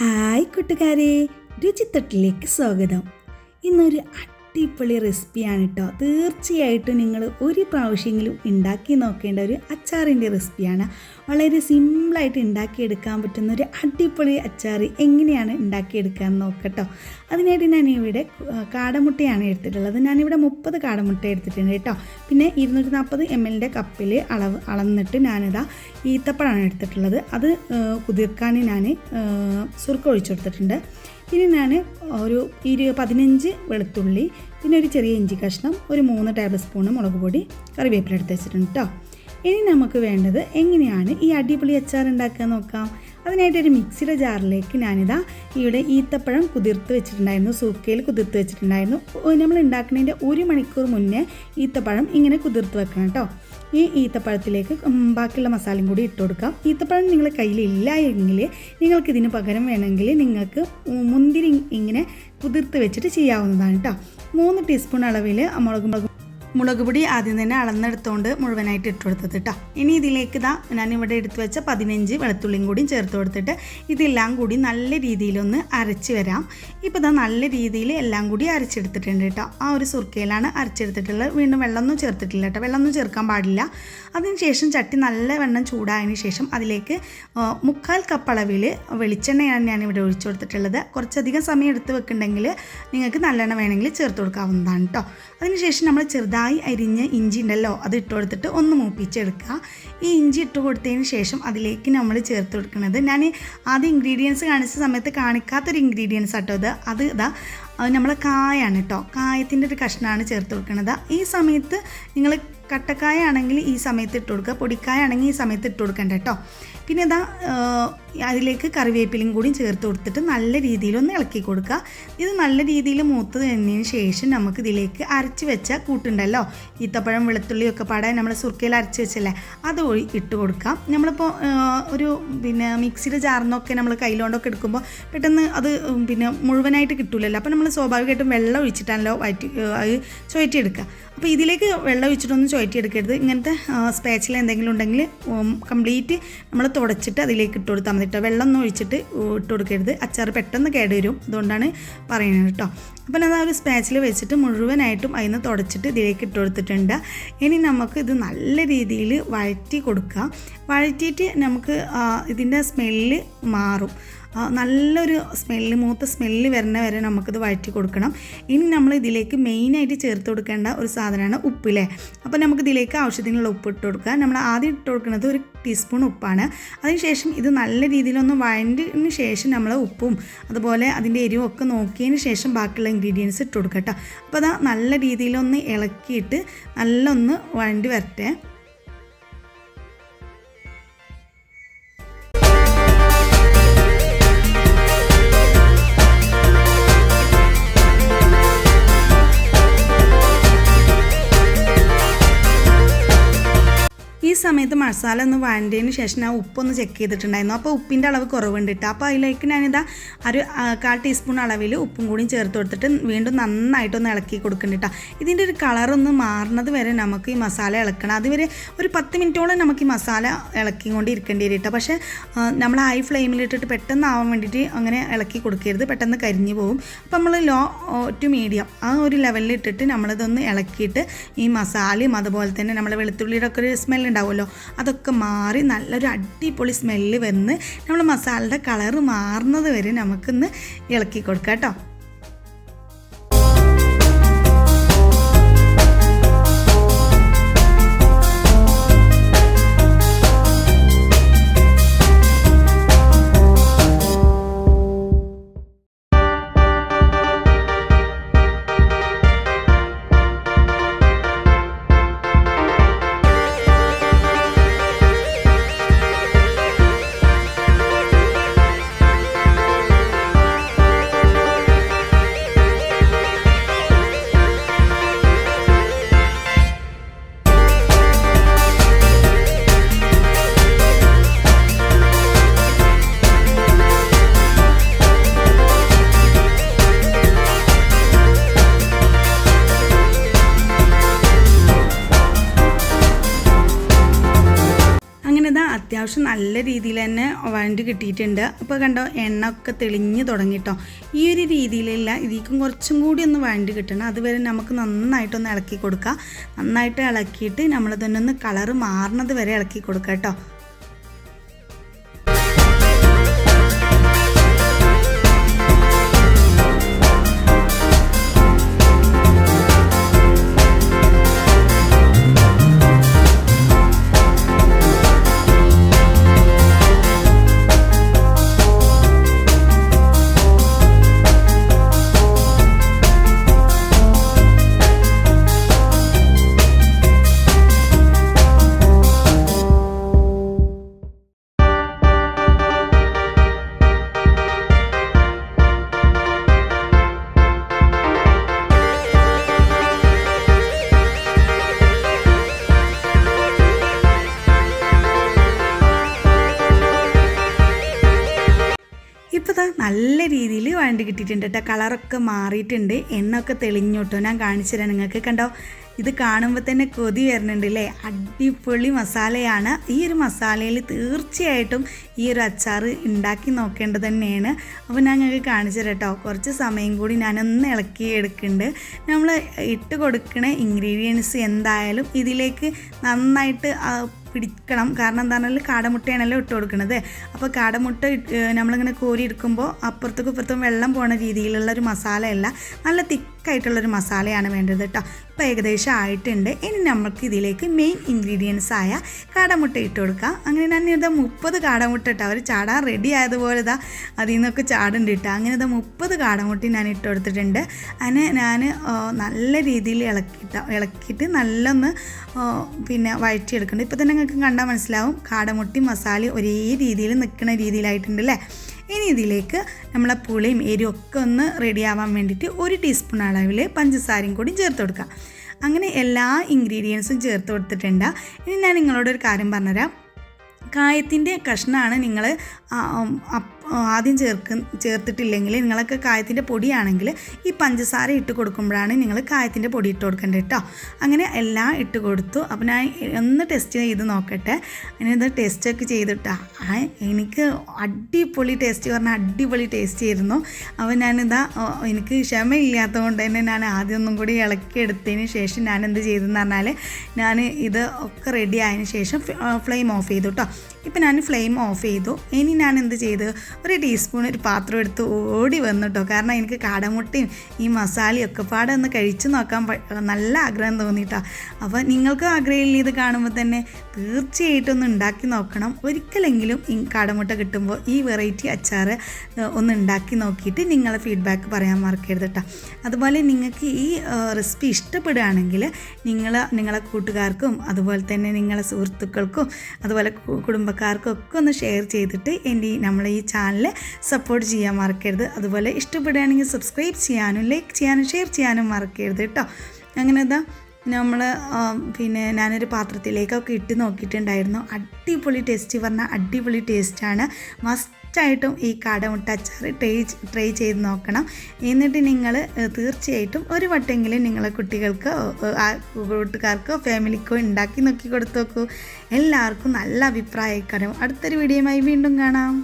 Hi കൂട്ടുകാരെ രുചിത്തൊട്ടിലേക്ക് സ്വാഗതം. ഇന്നൊരു അടിപൊളി റെസിപ്പിയാണ് കേട്ടോ. തീർച്ചയായിട്ടും നിങ്ങൾ ഒരു പ്രാവശ്യമെങ്കിലും ഉണ്ടാക്കി നോക്കേണ്ട ഒരു അച്ചാറിന്റെ റെസിപ്പിയാണ്. വളരെ സിമ്പിളായിട്ട് ഉണ്ടാക്കിയെടുക്കാൻ പറ്റുന്ന ഒരു അടിപൊളി അച്ചാർ എങ്ങനെയാണ് ഉണ്ടാക്കിയെടുക്കാൻ നോക്കട്ടോ. അതിനായിട്ട് ഞാനിവിടെ കാടമുട്ടയാണ് എടുത്തിട്ടുള്ളത്. ഞാനിവിടെ മുപ്പത് കാടമുട്ട എടുത്തിട്ടുണ്ട് കേട്ടോ. പിന്നെ ഇരുന്നൂറ്റി നാൽപ്പത് എം എല്ലിന്റെ കപ്പിൽ അളവ് അളന്നിട്ട് ഞാനിതാ ഈത്തപ്പഴമാണ് എടുത്തിട്ടുള്ളത്. അത് കുതിർക്കാൻ ഞാൻ സുർക്ക ഒഴിച്ചു കൊടുത്തിട്ടുണ്ട്. പിന്നെ ഞാൻ ഒരു ഇരു പതിനഞ്ച് വെളുത്തുള്ളി പിന്നെ ഒരു ചെറിയ ഇഞ്ചി കഷ്ണം ഒരു മൂന്ന് ടേബിൾ സ്പൂണ് മുളക് പൊടി കറിവേപ്പില എടുത്ത് വെച്ചിട്ടുണ്ട് കേട്ടോ ഇനി നമുക്ക് വേണ്ടത് എങ്ങനെയാണ് ഈ അടിപൊളി അച്ചാർ ഉണ്ടാക്കുക നോക്കാം? അതിനായിട്ട് ഒരു മിക്സിയുടെ ജാറിലേക്ക് ഞാനിതാ ഇവിടെ ഈത്തപ്പഴം കുതിർത്ത് വെച്ചിട്ടുണ്ടായിരുന്നു സൂക്കയിൽ കുതിർത്ത് വെച്ചിട്ടുണ്ടായിരുന്നു. നമ്മൾ ഉണ്ടാക്കുന്നതിന്റെ ഒരു മണിക്കൂർ മുന്നേ ഈത്തപ്പഴം ഇങ്ങനെ കുതിർത്ത് വെക്കണം കേട്ടോ. ഈ ഈത്തപ്പഴത്തിലേക്ക് ബാക്കിയുള്ള മസാലയും കൂടി ഇട്ട് കൊടുക്കാം. ഈത്തപ്പഴം നിങ്ങളുടെ കയ്യിലില്ല എങ്കിൽ നിങ്ങൾക്ക് ഇതിന് പകരം വേണമെങ്കിൽ നിങ്ങൾക്ക് മുന്തിരി ഇങ്ങനെ കുതിർത്ത് വെച്ചിട്ട് ചെയ്യാവുന്നതാണ് കേട്ടോ. മൂന്ന് ടീസ്പൂൺ അളവിൽ മുളക് മുളക് മുളക് പൊടി ആദ്യം തന്നെ അളന്നെടുത്തുകൊണ്ട് മുഴുവനായിട്ട് ഇട്ട് കൊടുത്തത് കേട്ടോ ഇനി ഇതിലേക്ക് ഇതാ ഞാൻ ഇവിടെ എടുത്തു വെച്ച പതിനഞ്ച് വെളുത്തുള്ളിയും കൂടി ചേർത്ത് കൊടുത്തിട്ട് ഇതെല്ലാം കൂടി നല്ല രീതിയിലൊന്ന് അരച്ച് വരാം. ഇപ്പോൾ ഇതാ നല്ല രീതിയിൽ എല്ലാം കൂടി അരച്ചെടുത്തിട്ടുണ്ട് കേട്ടോ ആ ഒരു സുർക്കയിലാണ് അരച്ചെടുത്തിട്ടുള്ളത്. വീണ്ടും വെള്ളമൊന്നും ചേർത്തിട്ടില്ല കേട്ടോ വെള്ളമൊന്നും ചേർക്കാൻ പാടില്ല. അതിനുശേഷം ചട്ടി നല്ല വെണ്ണം ചൂടായതിനു ശേഷം അതിലേക്ക് മുക്കാൽ കപ്പ് അളവിൽ വെളിച്ചെണ്ണയാണ് ഞാനിവിടെ ഒഴിച്ചു കൊടുത്തിട്ടുള്ളത്. കുറച്ചധികം സമയം എടുത്ത് വെക്കുന്നുണ്ടെങ്കിൽ നിങ്ങൾക്ക് നല്ലെണ്ണ വേണമെങ്കിൽ ചേർത്ത് കൊടുക്കാവുന്നതാണ് കേട്ടോ അതിനുശേഷം നമ്മൾ ചെറുതായി അരിഞ്ഞ് ഇഞ്ചി ഉണ്ടല്ലോ അത് ഇട്ട് കൊടുത്തിട്ട് ഒന്ന് മൂപ്പിച്ചെടുക്കുക. ഈ ഇഞ്ചി ഇട്ട് കൊടുത്തതിന് ശേഷം അതിലേക്ക് നമ്മൾ ചേർത്ത് കൊടുക്കുന്നത്. ഞാൻ ആദ്യം ഇൻഗ്രീഡിയൻസ് കാണിച്ച സമയത്ത് കാണിക്കാത്തൊരു ഇൻഗ്രീഡിയൻസ് ആട്ടോ ഇത്. അത് ഇതാ അത് നമ്മളെ കായാണ് കേട്ടോ കായത്തിന്റെ ഒരു കഷ്ണമാണ് ചേർത്ത് കൊടുക്കുന്നത്. ഈ സമയത്ത് നിങ്ങൾ കട്ടക്കായ ആണെങ്കിൽ ഈ സമയത്ത് ഇട്ട് കൊടുക്കുക പൊടിക്കായ ആണെങ്കിൽ ഈ സമയത്ത് ഇട്ട് കൊടുക്കണ്ട കേട്ടോ. പിന്നെ ഇതാ അതിലേക്ക് കറിവേപ്പിലയും കൂടി ചേർത്ത് കൊടുത്തിട്ട് നല്ല രീതിയിലൊന്ന് ഇളക്കി കൊടുക്കുക. ഇത് നല്ല രീതിയിൽ മൂത്ത് തന്നതിന് ശേഷം നമുക്ക് ഇതിലേക്ക് അരച്ച് വെച്ച കൂട്ടുണ്ടല്ലോ ഈത്തപ്പഴം വെളുത്തുള്ളിയും ഒക്കെ പാടെ നമ്മൾ സുർക്കയിൽ അരച്ച് വെച്ചല്ലേ അത് ഇട്ട് കൊടുക്കാം. നമ്മളിപ്പോൾ ഒരു പിന്നെ മിക്സിയുടെ ജാറിന്നൊക്കെ നമ്മൾ കയ്യിലോണ്ടൊക്കെ എടുക്കുമ്പോൾ പെട്ടെന്ന് അത് പിന്നെ മുഴുവനായിട്ട് കിട്ടൂലല്ലോ. അപ്പോൾ നമ്മൾ സ്വാഭാവികമായിട്ടും വെള്ളം ഒഴിച്ചിട്ടാണല്ലോ വയറ്റി അത് ചുഴറ്റിയെടുക്കുക അപ്പോൾ ഇതിലേക്ക് വെള്ളം ഒഴിച്ചിട്ടൊന്നും ചുഴറ്റിയെടുക്കരുത്. ഇങ്ങനത്തെ സ്പാച്ചിൽ എന്തെങ്കിലും ഉണ്ടെങ്കിൽ കംപ്ലീറ്റ് നമ്മൾ തുടച്ചിട്ട് അതിലേക്ക് ഇട്ട് കൊടുത്താൽ മതി കേട്ടോ വെള്ളം ഒന്നും ഒഴിച്ചിട്ട് ഇട്ട് കൊടുക്കരുത്. അച്ചാർ പെട്ടെന്ന് കേടുവരും അതുകൊണ്ടാണ് പറയുന്നത് കേട്ടോ അപ്പം അത് ആ ഒരു സ്പാച്ചിൽ വെച്ചിട്ട് മുഴുവനായിട്ടും അതിൽ തുടച്ചിട്ട് ഇതിലേക്ക് ഇട്ട് കൊടുത്തിട്ടുണ്ട്. ഇനി നമുക്ക് ഇത് നല്ല രീതിയിൽ വഴറ്റി കൊടുക്കാം. വഴറ്റിയിട്ട് നമുക്ക് ഇതിന്റെ സ്മെല്ല് മാറും. നല്ലൊരു സ്മെല്ല് മൂത്ത സ്മെല്ല് വരുന്ന വരെ നമുക്കിത് വഴറ്റി കൊടുക്കണം. ഇനി നമ്മൾ ഇതിലേക്ക് മെയിനായിട്ട് ചേർത്ത് കൊടുക്കേണ്ട ഒരു സാധനമാണ് ഉപ്പില്ലേ അപ്പോൾ നമുക്ക് ഇതിലേക്ക് ആവശ്യത്തിനുള്ള ഉപ്പ് ഇട്ട് കൊടുക്കുക. നമ്മൾ ആദ്യം ഇട്ട് കൊടുക്കുന്നത് ഒരു ടീസ്പൂൺ ഉപ്പാണ്. അതിനുശേഷം ഇത് നല്ല രീതിയിലൊന്ന് വഴണ്ടിന് ശേഷം നമ്മൾ ഉപ്പും അതുപോലെ അതിന്റെ എരിവും ഒക്കെ നോക്കിയതിന് ശേഷം ബാക്കിയുള്ള ഇൻഗ്രീഡിയൻസ് ഇട്ട് കൊടുക്കട്ടോ കേട്ടോ അപ്പോൾ അതാ നല്ല രീതിയിലൊന്ന് ഇളക്കിയിട്ട് നല്ലൊന്ന് വഴണ്ടി വരട്ടെ. സമയത്ത് മസാല ഒന്ന് വാണ്ടതിന് ശേഷം ഞാൻ ഉപ്പൊന്ന് ചെക്ക് ചെയ്തിട്ടുണ്ടായിരുന്നു. അപ്പോൾ ഉപ്പിന്റെ അളവ് കുറവുണ്ട് കേട്ടോ അപ്പോൾ അതിലേക്ക് ഞാനിതാ ഒരു കാൽ ടീസ്പൂൺ അളവിൽ ഉപ്പും കൂടി ചേർത്ത് കൊടുത്തിട്ട് വീണ്ടും നന്നായിട്ടൊന്ന് ഇളക്കി കൊടുക്കുന്നുണ്ട് കേട്ടോ ഇതിന്റെ ഒരു കളറൊന്ന് മാറുന്നത് വരെ നമുക്ക് ഈ മസാല ഇളക്കണം. അതുവരെ ഒരു പത്ത് മിനിറ്റോളം നമുക്ക് ഈ മസാല ഇളക്കി കൊണ്ട് ഇരിക്കേണ്ടി വരും കേട്ടോ പക്ഷേ നമ്മൾ ഹൈ ഫ്ലെയിമിലിട്ടിട്ട് പെട്ടെന്ന് ആവാൻ വേണ്ടിയിട്ട് അങ്ങനെ ഇളക്കി കൊടുക്കരുത്. പെട്ടെന്ന് കരിഞ്ഞു പോകും. അപ്പോൾ നമ്മൾ ലോ ടു മീഡിയം ആ ഒരു ലെവലിൽ ഇട്ടിട്ട് നമ്മളിതൊന്ന് ഇളക്കിയിട്ട് ഈ മസാലയും അതുപോലെ തന്നെ നമ്മൾ വെളുത്തുള്ളിയുടെ ഒക്കെ ഒരു സ്മെൽ ഉണ്ടാവുമല്ലോ അതൊക്കെ മാറി നല്ലൊരു അടിപൊളി സ്മെല്ല് വന്ന് നമ്മൾ മസാലയുടെ കളറ് മാറുന്നത് വരെ നമുക്കൊന്ന് ഇളക്കി കൊടുക്കാം കേട്ടോ. അത്യാവശ്യം നല്ല രീതിയിൽ തന്നെ വഴണ്ട് കിട്ടിയിട്ടുണ്ട്. അപ്പോൾ കണ്ടോ എണ്ണ ഒക്കെ തെളിഞ്ഞ് തുടങ്ങിട്ടോ. ഈ ഒരു രീതിയിലല്ല ഇതിക്കും കുറച്ചും കൂടി ഒന്ന് വഴണ്ട് കിട്ടണം. അതുവരെ നമുക്ക് നന്നായിട്ടൊന്ന് ഇളക്കി കൊടുക്കാം. നന്നായിട്ട് ഇളക്കിയിട്ട് നമ്മൾ തന്നെ ഒന്ന് കളറ് മാറുന്നത് വരെ ഇളക്കി കൊടുക്കുക കേട്ടോ. രീതിയിൽ വഴണ്ട് കിട്ടിയിട്ടുണ്ട് കേട്ടോ കളറൊക്കെ മാറിയിട്ടുണ്ട്. എണ്ണൊക്കെ തെളിഞ്ഞോട്ടോ. ഞാൻ കാണിച്ചു തരാം. നിങ്ങൾക്ക് കണ്ടോ? ഇത് കാണുമ്പോൾ തന്നെ കൊതി വരുന്നുണ്ട് അല്ലേ അടിപൊളി മസാലയാണ്. ഈ ഒരു മസാലയിൽ തീർച്ചയായിട്ടും ഈ ഒരു അച്ചാർ ഉണ്ടാക്കി നോക്കേണ്ടത് തന്നെയാണ്. അപ്പോൾ ഞാൻ ഞങ്ങൾക്ക് കാണിച്ചു തരട്ടോ കുറച്ച് സമയം കൂടി ഞാനൊന്ന് ഇളക്കി എടുക്കുന്നുണ്ട് നമ്മൾ ഇട്ട് കൊടുക്കണ ഇൻഗ്രീഡിയൻസ് എന്തായാലും ഇതിലേക്ക് നന്നായിട്ട് പിടിക്കണം. കാരണം എന്താണെങ്കിൽ കാടമുട്ടയാണല്ലോ ഇട്ട് കൊടുക്കുന്നത് അപ്പോൾ കാടമുട്ട നമ്മളിങ്ങനെ കോരി എടുക്കുമ്പോൾ അപ്പുറത്തേക്കും ഇപ്പുറത്തും വെള്ളം പോണ രീതിയിലുള്ള ഒരു മസാലയല്ല. നല്ല തിക്കായിട്ടുള്ളൊരു മസാലയാണ് വേണ്ടത് കേട്ടോ ഇപ്പോൾ ഏകദേശം ആയിട്ടുണ്ട്. ഇനി നമുക്ക് ഇതിലേക്ക് മെയിൻ ഇൻഗ്രീഡിയൻസ് ആയ കാടമുട്ട ഇട്ട് കൊടുക്കാം. അങ്ങനെ ഞാൻ ഇതാ മുപ്പത് കാടമുട്ട ഇട്ടോ അവർ ചാടാൻ റെഡി ആയതുപോലെ ഇതാ അതിൽ നിന്നൊക്കെ ചാടുണ്ട് ഇട്ടോ അങ്ങനെ ഇതാ മുപ്പത് കാടമുട്ടി ഞാൻ ഇട്ട് കൊടുത്തിട്ടുണ്ട്. അതിനെ ഞാൻ നല്ല രീതിയിൽ ഇളക്കിട്ട ഇളക്കിയിട്ട് നല്ലൊന്ന് പിന്നെ വഴറ്റിയെടുക്കുന്നുണ്ട്. ഇപ്പോൾ തന്നെ നിങ്ങൾക്ക് കണ്ടാൽ മനസ്സിലാവും. കാടമുട്ടി മസാല ഒരേ രീതിയിൽ നിൽക്കുന്ന രീതിയിലായിട്ടുണ്ട് അല്ലേ ഇനി ഇതിലേക്ക് നമ്മളെ പുളിയും എരിയും ഒക്കെ ഒന്ന് റെഡിയാവാൻ വേണ്ടിയിട്ട് ഒരു ടീസ്പൂൺ അളവിൽ പഞ്ചസാരയും കൂടി ചേർത്ത് കൊടുക്കാം അങ്ങനെ എല്ലാ ഇൻഗ്രീഡിയൻസും ചേർത്ത് കൊടുത്തിട്ടുണ്ട്. ഇനി ഞാൻ നിങ്ങളോടൊരു കാര്യം പറഞ്ഞുതരാം. കായത്തിന്റെ കഷ്ണമാണ് നിങ്ങൾ ആദ്യം ചേർക്ക് ചേർത്തിട്ടില്ലെങ്കിൽ നിങ്ങളൊക്കെ കായത്തിന്റെ പൊടിയാണെങ്കിൽ ഈ പഞ്ചസാര ഇട്ട് കൊടുക്കുമ്പോഴാണ് നിങ്ങൾ കായത്തിന്റെ പൊടി ഇട്ട് കൊടുക്കേണ്ടത് കേട്ടോ അങ്ങനെ എല്ലാം ഇട്ട് കൊടുത്തു. അപ്പം ഞാൻ ഒന്ന് ടെസ്റ്റ് ചെയ്ത് നോക്കട്ടെ. അങ്ങനെ ഇത് ടെസ്റ്റൊക്കെ ചെയ്തിട്ടാ എനിക്ക് അടിപൊളി ടേസ്റ്റ് പറഞ്ഞാൽ അടിപൊളി ടേസ്റ്റ് ആയിരുന്നു. അപ്പോൾ ഞാനിതാ എനിക്ക് ക്ഷമയില്ലാത്തത് കൊണ്ട് തന്നെ ഞാൻ ആദ്യം ഒന്നും കൂടി ഇളക്കി എടുത്തതിന് ശേഷം ഞാൻ എന്ത് ചെയ്തെന്ന് പറഞ്ഞാൽ ഞാൻ ഇത് ഒക്കെ റെഡി ആയതിനു ശേഷം ഫ്ലെയിം ഓഫ് ചെയ്തു കേട്ടോ ഇപ്പം ഞാൻ ഫ്ലെയിം ഓഫ് ചെയ്തു. ഇനി ഞാൻ എന്ത് ചെയ്തു ഒരു ടീസ്പൂൺ ഒരു പാത്രം എടുത്ത് ഓടി വന്നു കേട്ടോ കാരണം എനിക്ക് കാടമുട്ടയും ഈ മസാലയും ഒക്കെ പാടെ ഒന്ന് കഴിച്ചു നോക്കാൻ നല്ല ആഗ്രഹം തോന്നിട്ടോ അപ്പോൾ നിങ്ങൾക്ക് ആഗ്രഹമില്ല ഇത് കാണുമ്പോൾ തന്നെ? തീർച്ചയായിട്ടും ഒന്ന് ഉണ്ടാക്കി നോക്കണം. ഒരിക്കലെങ്കിലും ഈ കാടമുട്ട കിട്ടുമ്പോൾ ഈ വെറൈറ്റി അച്ചാർ ഒന്ന് ഉണ്ടാക്കി നോക്കിയിട്ട് നിങ്ങളെ ഫീഡ്ബാക്ക് പറയാൻ മറക്കരുത് കേട്ടോ അതുപോലെ നിങ്ങൾക്ക് ഈ റെസിപ്പി ഇഷ്ടപ്പെടുകയാണെങ്കിൽ നിങ്ങൾ നിങ്ങളെ കൂട്ടുകാർക്കും അതുപോലെ തന്നെ നിങ്ങളെ സുഹൃത്തുക്കൾക്കും അതുപോലെ കുടുംബക്കാർക്കും ഒക്കെ ഒന്ന് ഷെയർ ചെയ്തിട്ട് എന്റെ നമ്മളെ ഈ ചാനൽ സപ്പോർട്ട് ചെയ്യാൻ മറക്കരുത്. അതുപോലെ ഇഷ്ടപ്പെടുകയാണെങ്കിൽ സബ്സ്ക്രൈബ് ചെയ്യാനും ലൈക്ക് ചെയ്യാനും ഷെയർ ചെയ്യാനും മറക്കരുത് കേട്ടോ. അങ്ങനെ ഇതാ നമ്മൾ പിന്നെ ഞാനൊരു പാത്രത്തിലേക്കൊക്കെ ഇട്ട് നോക്കിയിട്ടുണ്ടായിരുന്നു. അടിപൊളി ടേസ്റ്റ് പറഞ്ഞാൽ അടിപൊളി ടേസ്റ്റാണ് മസ്റ്റായിട്ടും ഈ കാടമുട്ട അച്ചാർ ട്രൈ ട്രൈ ചെയ്ത് നോക്കണം. എന്നിട്ട് നിങ്ങൾ തീർച്ചയായിട്ടും ഒരു വട്ടെങ്കിലും നിങ്ങളെ കുട്ടികൾക്കോ കൂട്ടുകാർക്കോ ഫാമിലിക്കോ ഉണ്ടാക്കി നോക്കി കൊടുത്തു നോക്കൂ എല്ലാവർക്കും നല്ല അഭിപ്രായക്കാരും. അടുത്തൊരു വീഡിയോയുമായി വീണ്ടും കാണാം.